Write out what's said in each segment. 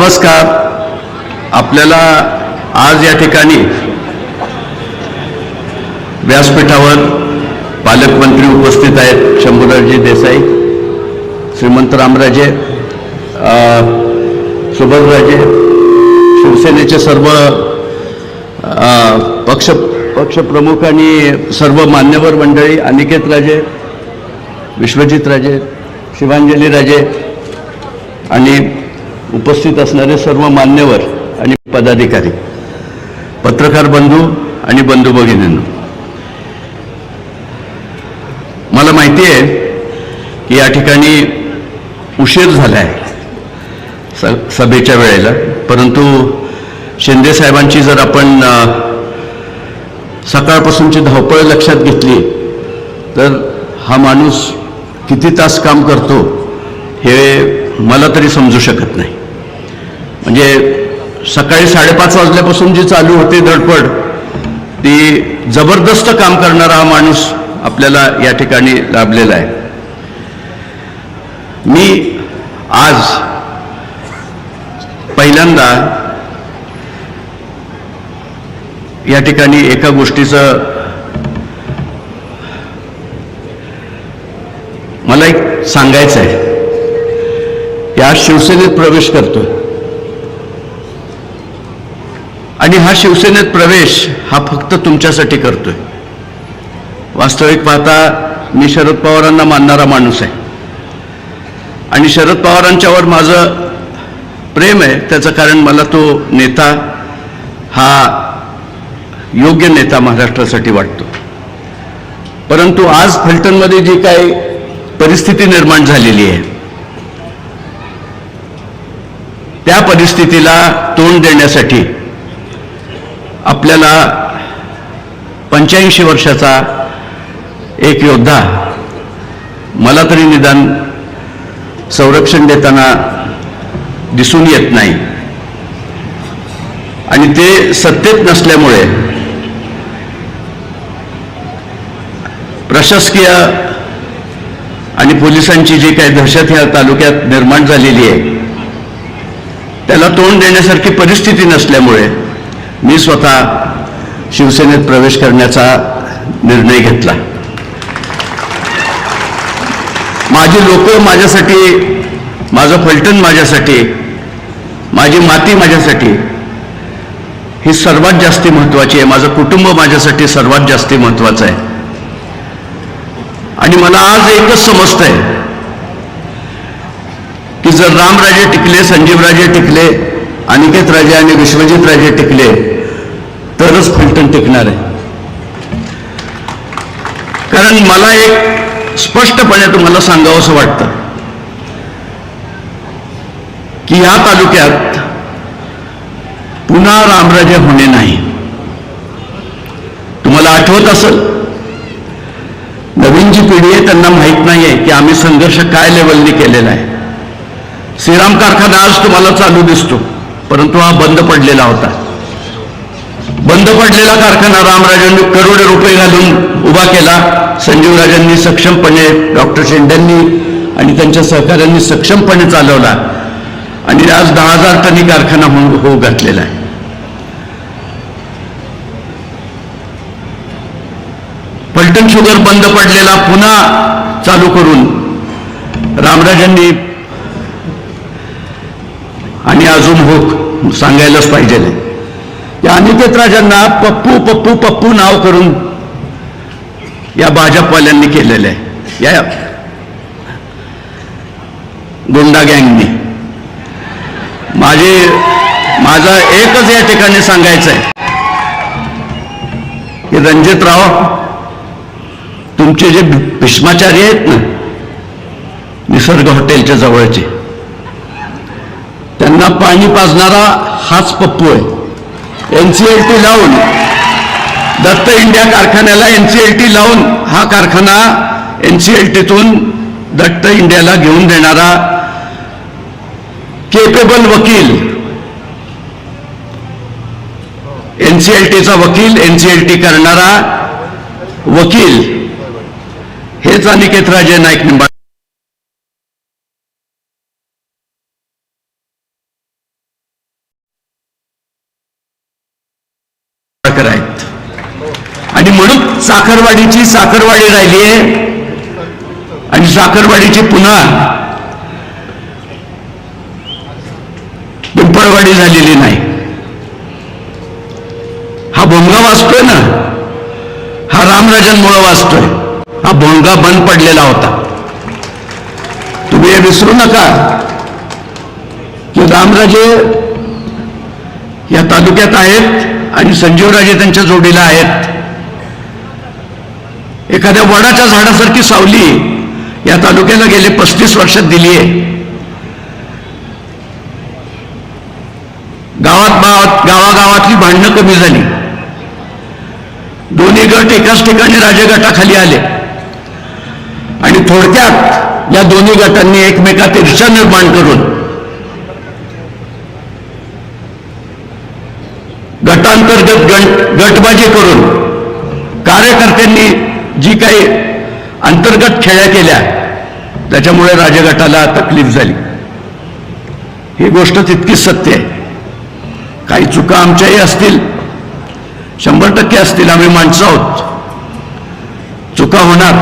नमस्कार. आपल्याला आज या ठिकाणी व्यासपीठावर पालकमंत्री उपस्थित आहेत शंभूराजी देसाई श्रीमंत रामराजे अ, शिवसेनेचे सर्व पक्ष पक्षप्रमुख आणि सर्व मान्यवर मंडळी अनिकेत राजे विश्वजित राजे शिवांजली राजे आणि उपस्थित असणारे सर्व मान्यवर आणि पदाधिकारी पत्रकार बंधू आणि बंधू भगिनींनो मला माहिती आहे की या ठिकाणी उशीर झाला आहे स सभेच्या वेळेला परंतु शिंदे साहेबांची जर आपण सकाळपासूनची धावपळ लक्षात घेतली तर हा माणूस किती तास काम करतो हे मला तरी समजू शकत नाही. म्हणजे सकाळी साडेपाच वाजल्यापासून जी चालू होती धडपड ती जबरदस्त काम करणारा हा माणूस आपल्याला या ठिकाणी लाभलेला आहे. मी आज पहिल्यांदा या ठिकाणी एका गोष्टीचं मला एक सांगायचं आहे या शिवसेनेत प्रवेश करतोय. आणि हा शिवसेनेत प्रवेश हा फक्त तुमच्यासाठी करतोय. वास्तविक पाहता मी शरद पवारांना मानणारा माणूस आहे. आणि शरद पवारांच्यावर माझं प्रेम आहे त्याचं कारण मला तो नेता हा योग्य नेता महाराष्ट्रासाठी वाटतो. परंतु आज फलटणमध्ये जी काही परिस्थिती निर्माण झालेली आहे त्या परिस्थितीला तोंड देण्यासाठी आपल्याला पंच्याऐंशी वर्षाचा एक योद्धा मला तरी निदान संरक्षण देताना दिसून येत नाही. आणि ते सत्तेत नसल्यामुळे प्रशासकीय आणि पोलिसांची जी काही दहशत ह्या तालुक्यात निर्माण झालेली आहे त्याला तोंड देण्यासारखी परिस्थिती नसल्यामुळे मी स्वतः शिवसेनेत प्रवेश करण्याचा निर्णय घेतला. माझी लोक माझ्यासाठी माझं फलटण माझ्यासाठी माझी माती माझ्यासाठी ही सर्वात जास्ती महत्वाची आहे. माझं कुटुंब माझ्यासाठी सर्वात जास्ती महत्वाचं आहे. आणि मला आज एकच समजतंय की जर रामराजे टिकले संजीवराजे टिकले अनिकेत राजे आणि विश्वजित राजे टिकले तरच फलटण टिकणार आहे. कारण मला एक स्पष्टपणे तुम्हाला सांगावं असं वाटतं की या तालुक्यात पुन्हा रामराजे होणे नाही. तुम्हाला आठवत असेल? नवीन जी पिढी आहे त्यांना माहीत नाही आहे की आम्ही संघर्ष काय लेवलने केलेला आहे. श्रीराम कारखाना आज तुम्हाला चालू दिसतो परंतु हा बंद पडलेला होता. बंद पडलेला कारखाना रामराजांनी करोड रुपये घालून उभा केला. संजीवराजांनी सक्षमपणे डॉक्टर शेंड्यांनी आणि त्यांच्या सहकाऱ्यांनी सक्षमपणे चालवला. आणि आज दहा हजार टनी कारखाना होऊ हो घातलेला आहे. पलटन शुगर बंद पडलेला पुन्हा चालू करून रामराजांनी आणि अजून भूक सांगायलाच पाहिजे. या अनिकेत राजांना पप्पू पप्पू पप्पू नाव करून या भाजपवाल्यांनी केलेलं आहे. या गुंडा गँगनी. माझे माझा एकच या ठिकाणी सांगायचं आहे की रणजितराव तुमचे जे भीष्माचार्य आहेत ना निसर्ग हॉटेलच्या जवळचे त्यांना पाणी पाजणारा हाच पप्पू आहे. एन सी एल टी लावून दत्त इंडिया कारखान्याला एन सी एल टी लावून हा कारखाना एन सी एल टीतून दत्त इंडियाला घेऊन देणारा केपेबल वकील एनसीएलटीचा वकील एनसीएलटी करणारा वकील. हेच अनिकेत राजे नाईक निंबाळकर निंबाळकर आहेत आणि म्हणून साखरवाडीची साखरवाडी राहिली आहे आणि साखरवाडीची पुन्हा पिंपळवाडी झालेली नाही. हा भोंगा वाचतोय ना? हा रामराजांमुळे वाचतोय. हा भोंगा बंद पडलेला होता. तुम्ही हे विसरू नका. की रामराजे या तालुक्यात आहेत आणि संजीवराजे त्यांच्या जोडीला आहेत. एखाद्या वडाच्या झाडासारखी सावली या तालुक्याला गेले पस्तीस वर्षात दिली आहे गावात गावात गावागावातली भांडणं कमी झाली. दोन्ही गट एकाच ठिकाणी राजगटाखाली आले. आणि थोडक्यात या दोन्ही गटांनी एकमेकात ईर्षा निर्माण करून गटांतर्गत गट गटबाजी करून कार्यकर्त्यांनी जी काही अंतर्गत खेळ्या केल्या त्याच्यामुळे राजगटाला तकलीफ झाली. ही गोष्ट तितकीच सत्य आहे. काही चुका आमच्याही असतील शंभर टक्के असतील आम्ही माणसं आहोत. चुका होणार.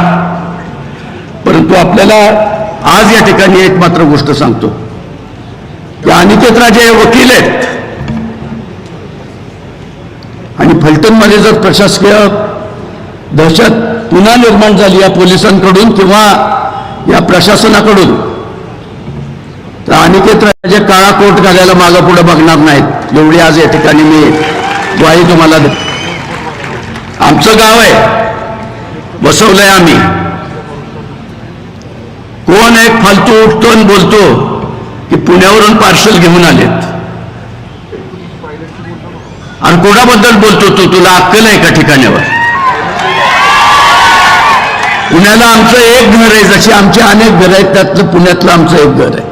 परंतु आपल्याला आज या ठिकाणी एक मात्र गोष्ट सांगतो. की अनिकेत राजे हे वकील आहेत. आणि फलटणमध्ये जर प्रशासकीय दहशत पुन्हा निर्माण झाली या पोलिसांकडून किंवा या प्रशासनाकडून. तर अनिकेत राजे काळा कोट घालायला मागं पुढे बघणार नाहीत. एवढी आज या ठिकाणी मी ग्वाही तुम्हाला देतो. आमचं गाव आहे. बसवलंय आम्ही. कोण एक फालतू उठतो आणि बोलतो की पुण्यावरून पार्सल घेऊन आलेत. आणि कोणाबद्दल बोलतो तू? तुला अक्कल आहे का ठिकाण्यावर? पुण्याला आमचं एक घर आहे जशी आमची अनेक घर आहेत त्यातलं पुण्यातलं आमचं एक घर आहे.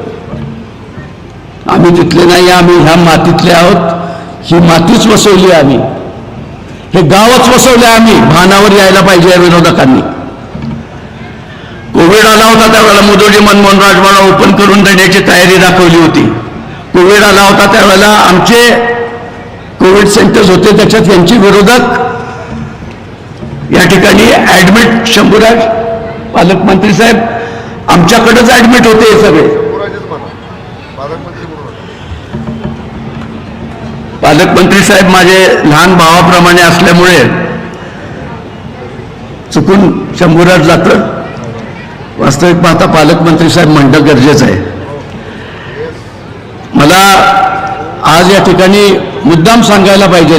आम्ही तिथले नाही आम्ही ह्या मातीतले आहोत. ही मातीच वसवली आम्ही. हे गावच वसवले आम्ही. भानावर यायला पाहिजे या विरोधकांनी कोविड आला होता त्यावेळेला मोदोजी मनमोहन राजवाडा ओपन करून देण्याची तयारी दाखवली होती. कोविड आला होता त्यावेळेला आमचे कोविड सेंटर्स होते त्याच्यात यांची विरोधक. या ठिकाणी ऍडमिट शंभूराज. पालकमंत्री साहेब आमच्याकडेच ऍडमिट होते हे सगळे. पालकमंत्री साहेब माझे लहान भावाप्रमाणे असल्यामुळे चुकून शंभूराज जातं वास्तविक पाहता पालकमंत्री साहेब म्हणणं गरजेचं आहे. मला आज या ठिकाणी मुद्दाम सांगायला पाहिजे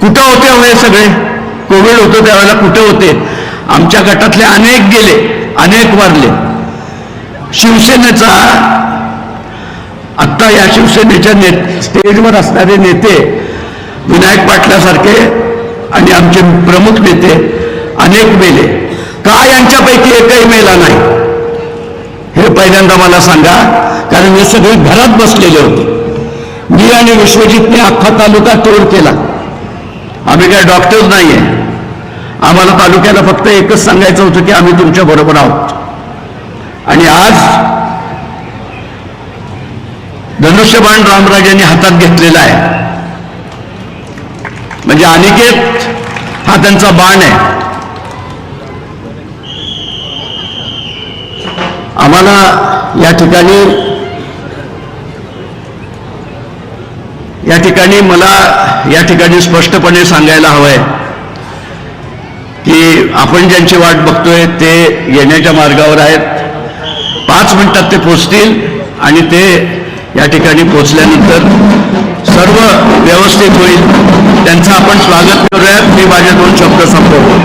कुठं होते हो हे सगळे? कोविड होतो त्यावेळेला कुठे होते? आमच्या गटातले अनेक गेले अनेक वारले. शिवसेनेचा आत्ता या शिवसेनेच्या ने स्टेजवर असणारे नेते विनायक पाटलासारखे आणि आमचे प्रमुख नेते अनेक मेले. का यांच्यापैकी एकही मेला नाही? हे पहिल्यांदा मला सांगा कारण हे सगळे घरात बसलेले होते. मी आणि विश्वजितने अख्खा तालुका तोड केला. आम्ही काय डॉक्टर्स नाही आहे आम्हाला तालुक्याला फक्त एकच सांगायचं होतं की आम्ही तुमच्या बरोबर आहोत. आणि आज धनुष्यबाण रामराजांनी हातात घेतलेला आहे. म्हणजे अनिकेत हा त्यांचा बाण आहे. आम्हाला या ठिकाणी या ठिकाणी मला या ठिकाणी स्पष्टपणे सांगायला हवंय. की आपण ज्यांची वाट बघतोय ते येण्याच्या मार्गावर आहेत. पाच मिनिटात ते पोचतील आणि ते या ठिकाणी पोचल्यानंतर सर्व व्यवस्थित होईल. त्यांचं आपण स्वागत करूयात. मी माझे दोन शब्द संपवतो.